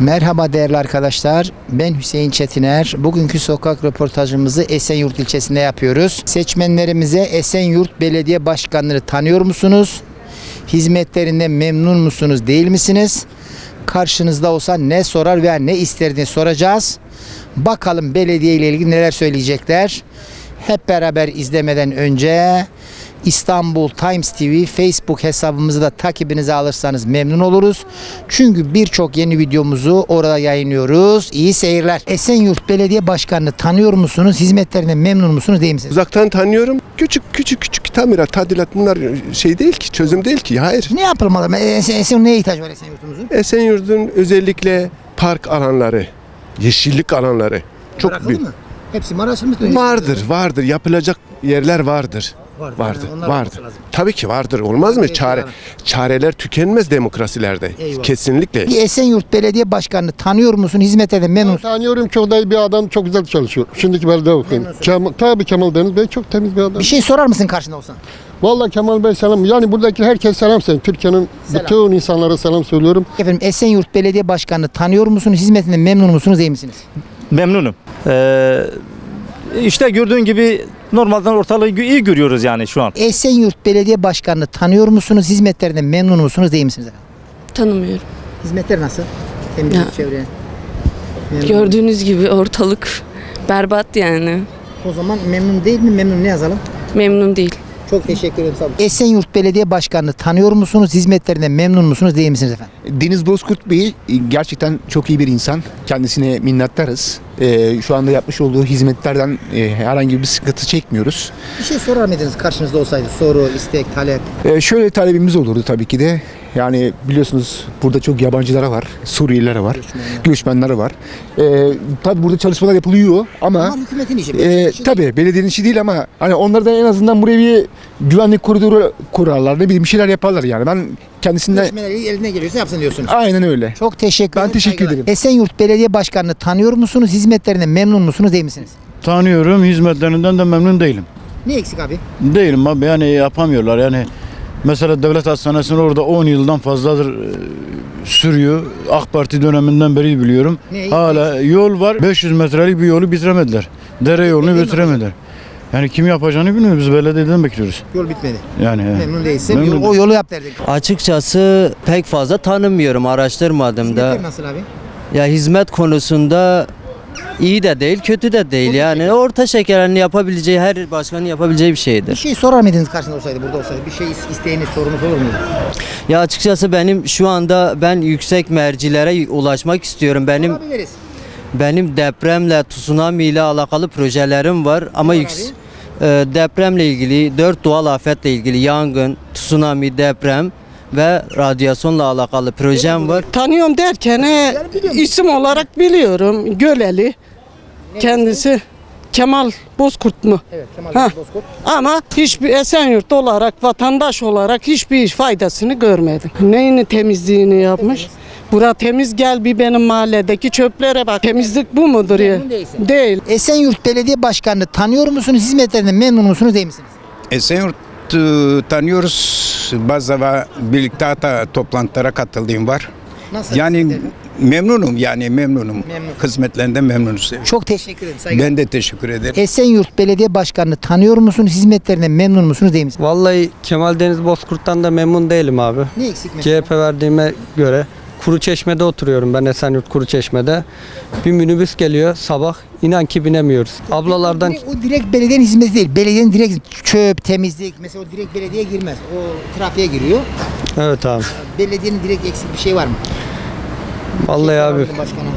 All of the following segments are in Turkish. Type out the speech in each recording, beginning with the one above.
Merhaba değerli arkadaşlar. Ben Hüseyin Çetiner. Bugünkü sokak röportajımızı Esenyurt ilçesinde yapıyoruz. Seçmenlerimize Esenyurt Belediye Başkanları tanıyor musunuz? Hizmetlerinden memnun musunuz, değil misiniz? Karşınızda olsa ne sorar veya ne istediğini soracağız. Bakalım belediye ile ilgili neler söyleyecekler. Hep beraber izlemeden önce İstanbul Times TV Facebook hesabımızı da takibinize alırsanız memnun oluruz. Çünkü birçok yeni videomuzu orada yayınlıyoruz. İyi seyirler. Esenyurt Belediye Başkanı'nı tanıyor musunuz? Hizmetlerinden memnun musunuz değil misiniz? Uzaktan tanıyorum. Küçük küçük küçük tamirat, tadilat bunlar şey değil ki, çözüm değil ki. Hayır. Ne yapılmalı? Esen, Esenyurt neye ihtiyaç var Esenyurt'umuzun? Esenyurt'un özellikle park alanları, yeşillik alanları çok Bırakıldı büyük. mı? Hepsi Maraş'ın mı? Vardır, vardır. Yapılacak yerler vardır. Vardır. Vardır, Yani lazım. Tabii ki vardır. Olmaz mı? Çare çareler tükenmez demokrasilerde. Eyvallah. Kesinlikle. Bir Esenyurt Belediye Başkanı'nı tanıyor musun? Hizmetlerinden memnun musun? Tanıyorum çok da iyi bir adam çok güzel çalışıyor. Şimdiki belediye okuyayım. Memnunsun. Kemal, tabii Kemal Deniz Bey çok temiz bir adam. Bir şey sorar mısın karşında olsan? Vallahi Kemal Bey selam. Yani buradaki herkes selam sen. Türkiye'nin bütün insanlara selam söylüyorum. Efendim Esenyurt Belediye Başkanı'nı tanıyor musunuz? Hizmetinden memnun musunuz değil misiniz? Memnunum. Ee, işte gördüğün gibi normalden ortalığı iyi görüyoruz yani şu an. Esenyurt Belediye Başkanı'nı tanıyor musunuz? Hizmetlerinden memnun musunuz değil misiniz efendim? Tanımıyorum. Hizmetler nasıl? Temizlik, Ya. çevre. Memnun. Gördüğünüz gibi ortalık berbat yani. O zaman memnun değil mi? Memnun ne yazalım? Memnun değil. Çok teşekkür ederim. Sağ olun. Esenyurt Belediye Başkanı'nı tanıyor musunuz? Hizmetlerinden memnun musunuz değil misiniz efendim? Deniz Bozkurt Bey gerçekten çok iyi bir insan. Kendisine minnettarız. Ee, şu anda yapmış olduğu hizmetlerden e, herhangi bir sıkıntı çekmiyoruz. Bir şey sorar mıydınız karşınızda olsaydı? Soru, istek, talep. Ee, şöyle talebimiz olurdu tabii ki de. Yani biliyorsunuz burada çok yabancılara var, Suriyeliler var, göçmenler var. Ee, tabii burada çalışmalar yapılıyor ama Ama hükümetin işi. e, belediyenin değil. tabii belediyenin işi değil ama hani onlar da en azından buraya bir güvenlik koridoru kurarlar, ne bileyim bir şeyler yaparlar yani. Ben kendisinden Görüşmeleri eline geliyorsa yapsın diyorsunuz. aynen öyle. Çok teşekkür Ben ederim. teşekkür saygılar. ederim. Esenyurt Belediye Başkanı'nı tanıyor musunuz? Hizmetlerinden memnun musunuz değil misiniz? Tanıyorum, hizmetlerinden de memnun değilim. Ne eksik abi? Değilim abi yani yapamıyorlar yani. Mesela devlet hastanesinin orada 10 yıldan fazladır e, sürüyor. AK Parti döneminden beri biliyorum. Ne- Hala yol var. 500 metrelik bir yolu bitiremediler. Dere yolunu bitiremediler. Yani kim yapacağını bilmiyoruz. Biz belediyeden bekliyoruz. Yol bitmedi. Yani. Memnun değilsin. Memnun. O yolu yap derdik. Açıkçası pek fazla tanımıyorum, araştırmadım da. Hizmetler nasıl abi? Ya hizmet konusunda iyi de değil, kötü de değil. Yani orta şekerini yapabileceği, her başkanın yapabileceği bir Bir şeydir. şey sorar mıydınız karşında olsaydı, burada olsaydı? Bir şey is- isteğiniz, sorunuz olur muydu? Ya açıkçası benim şu anda ben yüksek mercilere ulaşmak istiyorum. Benim Olabiliriz. Benim depremle, tsunami ile alakalı projelerim var ama yüks- e, depremle ilgili, dört doğal afetle ilgili yangın, tsunami, deprem ve radyasyonla alakalı projem var. Tanıyorum derken e, isim olarak biliyorum. Göleli. Kendisi Kemal Bozkurt mu? Evet, Kemal Ha. Bozkurt. Ama hiçbir Esenyurt olarak, vatandaş olarak hiçbir faydasını görmedim. Neyini temizliğini yapmış? Bura temiz gel bir benim mahalledeki çöplere bak. Temizlik bu mudur ya? Memnun değilsin. Değil. Esenyurt Belediye Başkanı'nı tanıyor musunuz? Hizmetlerinden memnun musunuz değil misiniz? Esenyurt tanıyoruz. Bazı ve birlikte hatta toplantılara katıldığım var. Nasıl? Yani memnunum yani memnunum. Memnun. Hizmetlerinden memnunuz. Çok teşekkür ederim. Saygılar. Ben de teşekkür ederim. Esenyurt Belediye Başkanı'nı tanıyor musunuz? Hizmetlerinden memnun musunuz değil misiniz? Vallahi Kemal Deniz Bozkurt'tan da memnun değilim abi. Ne eksik mesela? CHP verdiğime göre Kuru Çeşme'de oturuyorum ben Esenyurt Kuru Çeşme'de. Bir minibüs geliyor sabah inan ki binemiyoruz. Ablalardan O direkt, o direkt belediyenin hizmeti değil. Belediyenin direkt çöp, temizlik. Mesela o direkt belediyeye girmez. O trafiğe giriyor. evet abi. Belediyenin direkt eksik bir şey var mı? Vallahi abi Başkana.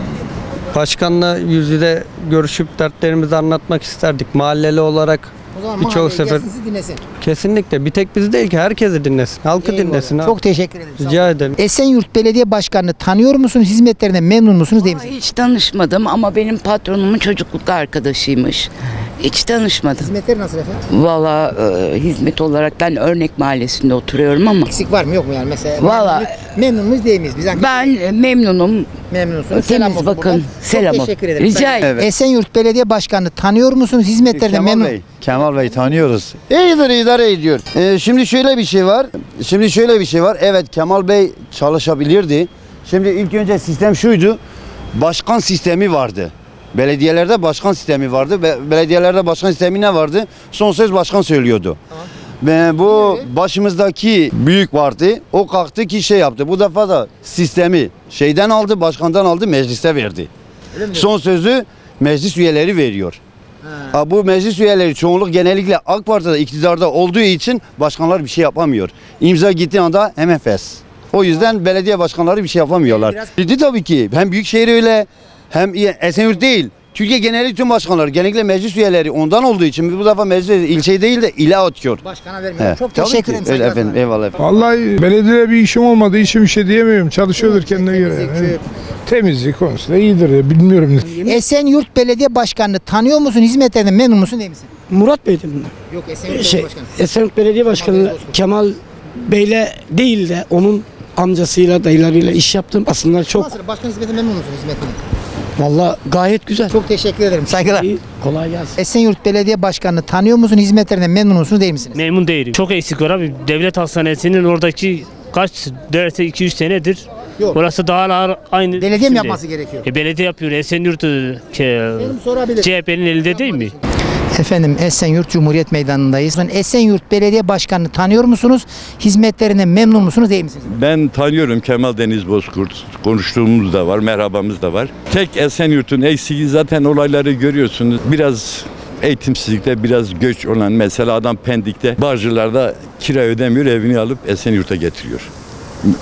başkanla yüz yüze görüşüp dertlerimizi anlatmak isterdik. Mahalleli olarak zaman Birçok sefer- gelsin, sizi dinlesin. kesinlikle bir tek bizi değil ki herkesi dinlesin. Halkı Eyvallah. dinlesin abi. Çok teşekkür ederim. Rica ederim. Esenyurt Belediye Başkanı'nı tanıyor musunuz? Hizmetlerinden memnun musunuz değil? Hiç tanışmadım ama benim patronumun çocukluk arkadaşıymış. Hiç tanışmadım. Hizmetleri nasıl efendim? Valla e, hizmet olarak ben Örnek Mahallesi'nde oturuyorum ama Eksik var mı yok mu yani mesela? Valla- memnun- memnun muyuz değil miyiz? Biz ben e, memnunum. memnunsunuz. Temiz olsun bakın. buradan. Selam Çok olsun. teşekkür ederim. Rica ederim. Esenyurt Belediye Başkanı'nı tanıyor musunuz? Hizmetlerinden memnun. Kemal Bey tanıyoruz. İyidir idare ediyor. Ee, şimdi şöyle bir şey var. Şimdi şöyle bir şey var. Evet Kemal Bey çalışabilirdi. Şimdi ilk önce sistem şuydu. başkan sistemi vardı. Belediyelerde başkan sistemi vardı. Be- belediyelerde başkan sistemi ne vardı? Son söz başkan söylüyordu. Ve bu başımızdaki büyük vardı. O kalktı ki şey yaptı. Bu defa da sistemi şeyden aldı, başkandan aldı, meclise verdi. Son sözü meclis üyeleri veriyor. Ha, bu meclis üyeleri çoğunluk genellikle AK Parti'de iktidarda olduğu için başkanlar bir şey yapamıyor. İmza gittiği anda hemen fes. O yüzden belediye başkanları bir şey yapamıyorlar. Ciddi tabii ki. Hem Büyükşehir öyle hem Esenyurt değil. Türkiye geneli tüm başkanlar genellikle meclis üyeleri ondan olduğu için bu defa meclis ilçe değil de ile atıyor. Başkana vermiyorum. He, Çok tabii teşekkür ederim. Öyle efendim. Eyvallah efendim. Vallahi belediyede bir işim olmadığı için bir şey diyemiyorum. Çalışıyordur kendine göre. Temizlik, Yani Temizlik konusunda iyidir ya, bilmiyorum. Esenyurt Belediye Başkanı'nı tanıyor musun? Hizmetlerinden memnun musun değil misin? Murat Bey'di bunlar. Yok Esenyurt Şey, Belediye Başkanı. Esenyurt Belediye Başkanı Kemal Bey'le değil de onun amcasıyla dayılarıyla iş yaptım. Aslında çok? Başkan hizmetinden memnun musun hizmetine? Valla gayet güzel. Çok teşekkür ederim. Saygılar. iyi. Kolay gelsin. Esenyurt Belediye Başkanı'nı tanıyor musun? Hizmetlerinden memnun musunuz değil misiniz? Memnun değilim. Çok eksik var abi. Devlet hastanesinin oradaki kaç derse 2-3 senedir. Yok. Orası daha ağır, aynı. Belediye mi yapması gerekiyor? E, belediye yapıyor. Esenyurt e, sorabilirim. CHP'nin elinde değil mi? Efendim Esenyurt Cumhuriyet Meydanı'ndayız. Esenyurt Belediye Başkanı'nı tanıyor musunuz? Hizmetlerinden memnun musunuz değil misiniz? Ben tanıyorum Kemal Deniz Bozkurt. Konuştuğumuz da var, merhabamız da var. Tek Esenyurt'un eksiği zaten olayları görüyorsunuz. Biraz eğitimsizlikte biraz göç olan mesela adam Pendik'te Bağcılar'da kira ödemiyor evini alıp Esenyurt'a getiriyor.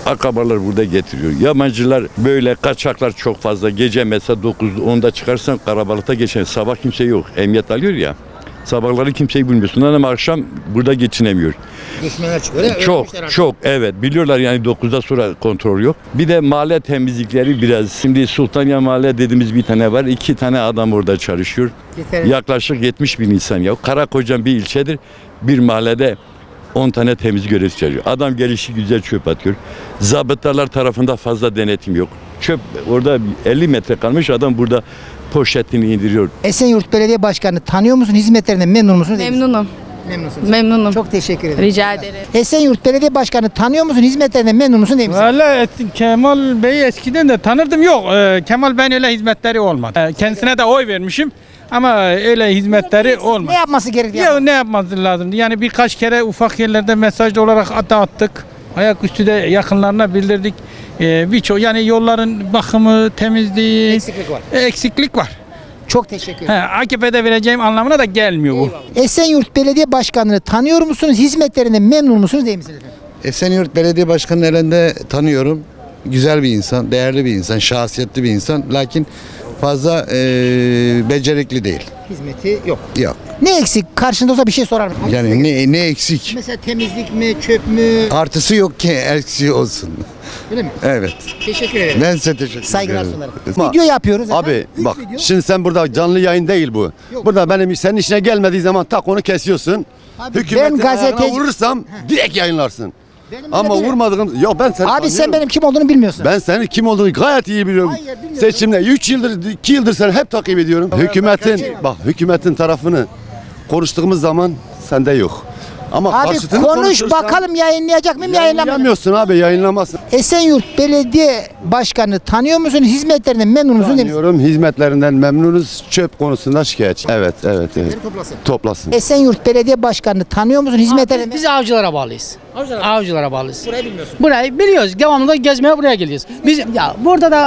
Akabalar burada getiriyor. Yabancılar böyle kaçaklar çok fazla. Gece mesela 9'da 10'da çıkarsan karabalıkta geçen sabah kimse yok. Emniyet alıyor ya. Sabahları kimseyi bilmiyorsun ama akşam burada geçinemiyor. Geçmeler çıkıyor. öyle Çok çok evet biliyorlar yani 9'da sonra kontrol yok. Bir de mahalle temizlikleri biraz. Şimdi Sultaniye Mahalle dediğimiz bir tane var. iki tane adam orada çalışıyor. Yeter. Yaklaşık 70 bin insan ya. Karakocan bir ilçedir. Bir mahallede 10 tane temiz görevli çalışıyor. Adam gelişi güzel çöp atıyor. Zabıtalar tarafında fazla denetim yok. Çöp orada 50 metre kalmış adam burada poşetini indiriyor. Esenyurt Belediye Başkanı'nı tanıyor musun? Hizmetlerinden memnun musunuz? Memnunum. Memnunsunuz. Memnunum. Çok teşekkür ederim. Rica ederim. Esenyurt Belediye Başkanı tanıyor musun? Hizmetlerinden memnun musun değil misin? Valla Kemal Bey'i eskiden de tanırdım yok. e, Kemal Bey'in öyle hizmetleri olmadı. E, Kendisine de oy vermişim ama öyle hizmetleri olmadı. Ne yapması gerekiyor? Ya ne yapması lazımdı? Yani birkaç kere ufak yerlerde mesaj olarak dağıttık. Ayaküstü de yakınlarına bildirdik. Ee, Birçok yani yolların bakımı, temizliği Eksiklik var. eksiklik var. Çok teşekkür He, ederim. AKP'de vereceğim anlamına da gelmiyor bu. Esenyurt Belediye Başkanı'nı tanıyor musunuz? Hizmetlerinden memnun musunuz değil misiniz? efendim? Esenyurt Belediye Başkanı'nın elinde tanıyorum. Güzel bir insan, değerli bir insan, şahsiyetli bir insan. Lakin fazla eee, becerikli değil. Hizmeti yok. Yok. Ne eksik? Karşında olsa bir şey sorarım. Yani ne, ne eksik? Mesela temizlik mi, çöp mü? Artısı yok ki eksiği olsun. Öyle mi? Evet. Teşekkür ederim. Ben size teşekkür Saygılar ederim. sunarım. Ama- Video yapıyoruz. Abi efendim. Üç bak video. şimdi sen burada canlı yayın değil bu. Burada benim senin işine gelmediği zaman tak onu kesiyorsun. Abi Hükümetin ben gazeteci- ayağına vurursam direkt yayınlarsın. Benim Ama öyle değil. vurmadığım yok ben seni Abi sen tanıyorum. benim kim olduğunu bilmiyorsun. Ben senin kim olduğunu gayet iyi biliyorum. Hayır, bilmiyorum. Seçimde 3 yıldır 2 yıldır seni hep takip ediyorum. hükümetin bak hükümetin tarafını konuştuğumuz zaman sende yok. Ama Abi karşıtını konuş konuşursan- bakalım yayınlayacak mıyım yayınlamayacak Yayınlamıyorsun abi yayınlamazsın. Esenyurt Belediye Başkanı tanıyor musun? Hizmetlerinden memnun musun değil misin? Tanıyorum hizmetlerinden memnunuz. Çöp konusunda şikayetçi. Evet evet. evet. Toplasın. Esenyurt Belediye Başkanı tanıyor musun? Hizmetlerinden Biz avcılara bağlıyız. Avcılara, bağlıyız. Burayı bilmiyorsun. Burayı biliyoruz. Devamlı gezmeye buraya geliyoruz. Biz ya burada da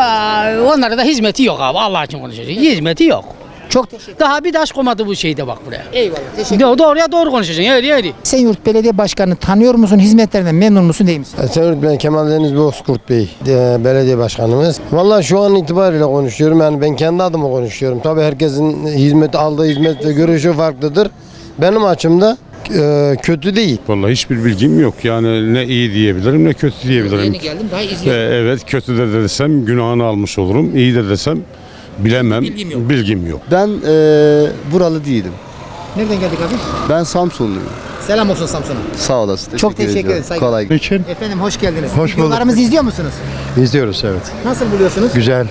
e, onlara da hizmeti yok abi. Allah için konuşacağız. Hizmeti yok. Çok teşekkür Daha bir taş koymadı bu şeyde bak buraya. Eyvallah. Teşekkür Do- Doğruya doğru konuşacaksın. Hadi hadi. Esenyurt Belediye Başkanı tanıyor musun? Hizmetlerinden memnun musun değil misin? Esenyurt ben Kemal Deniz Bozkurt Bey, e, belediye başkanımız. Vallahi şu an itibariyle konuşuyorum. Yani ben kendi adıma konuşuyorum. Tabii herkesin hizmet aldığı hizmet ve görüşü farklıdır. Benim açımda e, kötü değil. Vallahi hiçbir bilgim yok. Yani ne iyi diyebilirim ne kötü diyebilirim. geldim daha Ee, izliyorum. evet kötü de desem günahını almış olurum. İyi de desem bilemem. Bilgim yok. Bilgim yok. Ben buralı değilim. Nereden geldik abi? Ben Samsunluyum. Selam olsun Samsun'a. Sağ olasın. Çok teşekkür ederim. Saygılar. Kolay için Efendim hoş geldiniz. Hoş bulduk. Videolarımızı izliyor musunuz? izliyoruz evet. Nasıl buluyorsunuz? Güzel.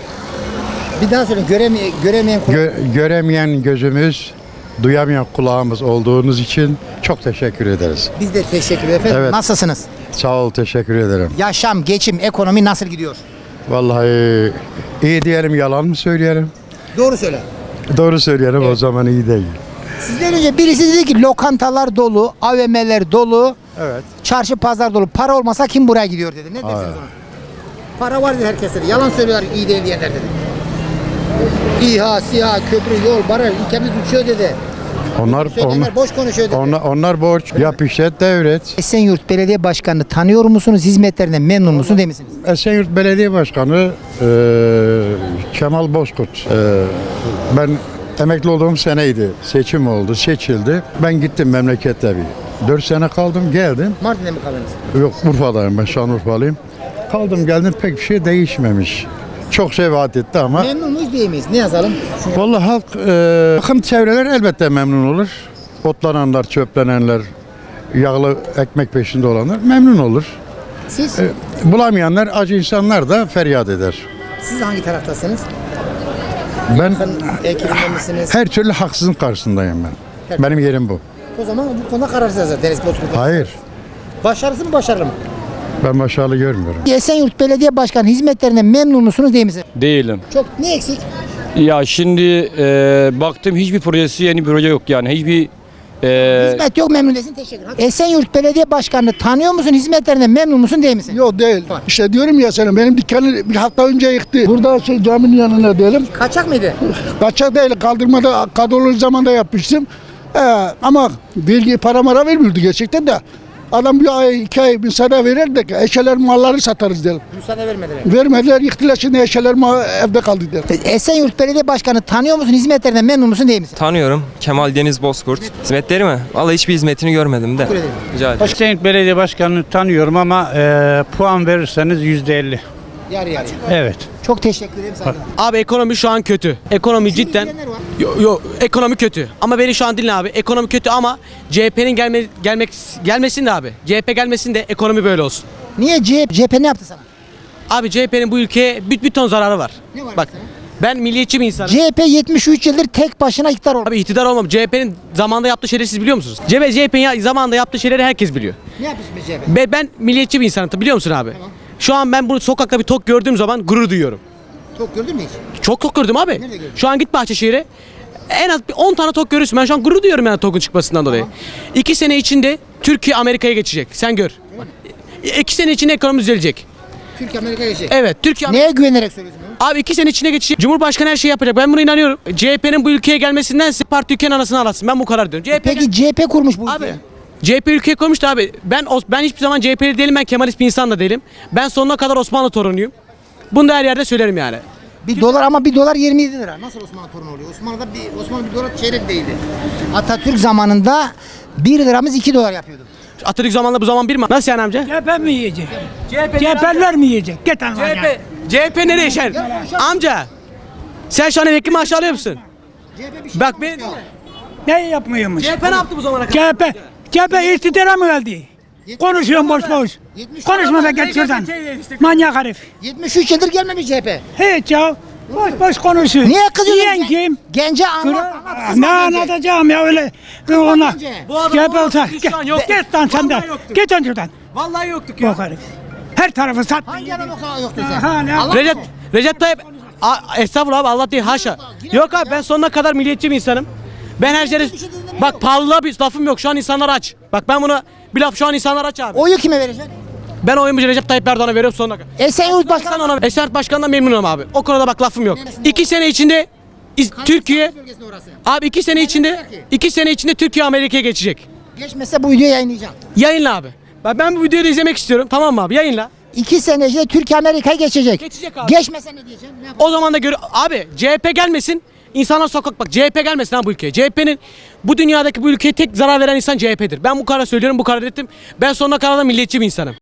Bir daha söyleyin. Göreme göremeyen kulak- göremeyen gözümüz, duyamayan kulağımız olduğunuz için çok teşekkür ederiz. Biz de teşekkür ederiz. Efendim Evet. nasılsınız? Sağ ol, teşekkür ederim. Yaşam, geçim, ekonomi nasıl gidiyor? Vallahi iyi diyelim yalan mı söyleyelim? Doğru söyle. Doğru söyleyelim o zaman iyi değil. Sizden önce birisi dedi ki lokantalar dolu, AVM'ler dolu, Evet. çarşı pazar dolu. Para olmasa kim buraya gidiyor dedi. Ne dersiniz Hayır. ona? Para var dedi herkes dedi. Yalan söylüyorlar iyi değil diyenler dedi. İHA, SİHA, köprü, yol, baraj, ülkemiz uçuyor dedi. Onlar Söyleyenler onlar boş konuşuyor dedi. onlar, onlar borç. Yap işlet devret. Esenyurt Belediye Başkanı'nı tanıyor musunuz? Hizmetlerinden memnun musunuz değil misiniz? Esenyurt Belediye Başkanı eee, Kemal Bozkurt. Eee, ben emekli olduğum seneydi. Seçim oldu, seçildi. Ben gittim memlekette bir. 4 sene kaldım, geldim. Mardin'de mi kaldınız? Yok Urfa'dayım ben, Şanlıurfalıyım. Kaldım geldim pek bir şey değişmemiş. Çok şey vaat etti ama. Memnun muyuz değil miyiz? Ne yazalım? Vallahi halk, eee yakın çevreler elbette memnun olur. Otlananlar, çöplenenler, yağlı ekmek peşinde olanlar memnun olur. Siz? E, bulamayanlar, acı insanlar da feryat eder. Siz hangi taraftasınız? Ben her türlü haksızın karşısındayım ben. Her- Benim yerim bu. O zaman bu konuda kararsız Deniz Bozkurt. Hayır, Başarısı mı başarılı mı? Ben başarılı görmüyorum. Esenyurt Belediye Başkanı hizmetlerinden memnun musunuz değil misiniz? Değilim. Çok ne eksik? Ya şimdi e, baktım hiçbir projesi yeni bir proje yok yani. Hiçbir e, Hizmet yok memnun değilsin teşekkür ederim. Esenyurt Belediye Başkanı'nı tanıyor musun? Hizmetlerinden memnun musun değil misin? Yok değil. İşte diyorum ya sana benim dükkanı bir hafta önce yıktı. Burada şey caminin yanına diyelim. Kaçak mıydı? Kaçak değil kaldırmada kadrolu zamanda yapmıştım. Ee, ama vergi para mara vermiyordu gerçekten de. Adam bir ay iki ay müsaade verir de eşeler malları satarız diyelim. Müsaade vermediler. Vermediler yıktılar şimdi eşeler mal evde kaldı diyelim. Esenyurt Belediye Başkanı tanıyor musun? Hizmetlerinden memnun musun değil misin? Tanıyorum. Kemal Deniz Bozkurt. Hizmetleri mi? Vallahi hiçbir hizmetini görmedim de. Rica ederim. Esenyurt Belediye Başkanı'nı tanıyorum ama e, puan verirseniz yüzde elli. Yarı yarı. Evet. Çok teşekkür ederim sana. Abi ekonomi şu an kötü. Ekonomi cidden diyenler var. Yo, yo, ekonomi kötü. Ama beni şu an dinle abi. Ekonomi kötü ama CHP'nin gelme, gelmek gelmesin de abi. CHP gelmesin de ekonomi böyle olsun. Niye CHP, CHP ne yaptı sana? Abi CHP'nin bu ülkeye bir, bir ton zararı var. Ne var Bak ben milliyetçi bir insanım. CHP 73 yıldır tek başına iktidar oldu. Abi iktidar olmam. CHP'nin zamanında yaptığı şeyleri siz biliyor musunuz? CHP, CHP'nin ya- zamanında yaptığı şeyleri herkes biliyor. Ne yapmış be CHP? Be, ben milliyetçi bir insanım biliyor musun abi? Şu an ben bunu sokakta bir tok gördüğüm zaman gurur duyuyorum. Çok gördün mü hiç? Çok tok gördüm abi. gördün? Şu an git Bahçeşehir'e. En az bir 10 tane tok görürsün. Ben şu an gurur duyuyorum yani tokun çıkmasından dolayı. İki sene içinde Türkiye Amerika'ya geçecek. Sen gör. İki sene içinde ekonomi düzelecek. Türkiye Amerika geçecek. Evet Türkiye Neye güvenerek söylüyorsun bunu? Abi iki sene içinde geçecek. Cumhurbaşkanı her şeyi yapacak. Ben buna inanıyorum. CHP'nin bu ülkeye gelmesindense parti ülkenin anasını ağlatsın. Ben bu karar diyorum. CHP Peki CHP kurmuş bu Abi ülkeyi. CHP ülkeye koymuştu abi. Ben ben hiçbir zaman CHP'li değilim. Ben Kemalist bir insan da değilim. Ben sonuna kadar Osmanlı torunuyum. Bunu da her yerde söylerim yani. Bir dolar ama bir dolar 27 lira. Nasıl Osmanlı torunu oluyor? Osmanlı'da bir Osmanlı bir dolar çeyrek değildi. Atatürk zamanında 1 liramız 2 dolar yapıyordu. Atatürk zamanla bu zaman bir mi? Nasıl yani amca? CHP mi yiyecek? CHP, CHP'ler mi yiyecek? Git Almanya. CHP, CHP nereye şer? Amca. Sen şu an emekli maaşı alıyor musun? Bak ben Ne yapmıyormuş? CHP ne yaptı bu zamana kadar? CHP, CHP iktidara mı geldi? Konuşuyorum boş boş. Konuşma da geç şuradan. Manyak herif. 73 yıldır gelmemiş CHP. Hiç ya. Boş boş konuşuyor. Niye kızıyorsun? Yiyen kim? Gence anlat anlat. ne anlatacağım ya öyle ona. Bu adam CHP olsa olmasa git, İslam yok. git lan sen de. Vallahi. Git lan şuradan. Vallahi yoktuk ya. Bok herif. Her tarafı sattı. Hangi adam o kadar yoktu sen? Aha, ne Allah Recep. Recep Tayyip A, estağfurullah abi Allah değil haşa. Yok abi ben sonuna kadar milliyetçi bir insanım. Ben her şeyi bak pahalılığa bir lafım yok. Şu an insanlar aç. Bak ben bunu bir laf şu an insanlar aç abi. Oyu kime vereceksin? Ben oyumu Recep Tayyip Erdoğan'a veriyorum sonuna kadar. Esenyurt Sen Başkanı ona Esenyurt Başkanı'ndan memnunum abi. O konuda bak lafım yok. İki sene içinde İz- Türkiye abi iki sene içinde iki sene içinde Türkiye Amerika'ya geçecek. Geçmezse bu videoyu yayınlayacağım. Yayınla abi. Ben, ben bu videoyu da izlemek istiyorum. Tamam mı abi? Yayınla. 2 sene içinde Türkiye Amerika'ya geçecek. Geçecek abi. Geçmese ne diyeceksin? Ne O zaman da gör abi CHP gelmesin. İnsanlar sokak bak CHP gelmesin ha bu ülkeye. CHP'nin bu dünyadaki bu ülkeye tek zarar veren insan CHP'dir. Ben bu kadar söylüyorum bu kadar ettim. Ben sonuna kadar da milliyetçi bir insanım.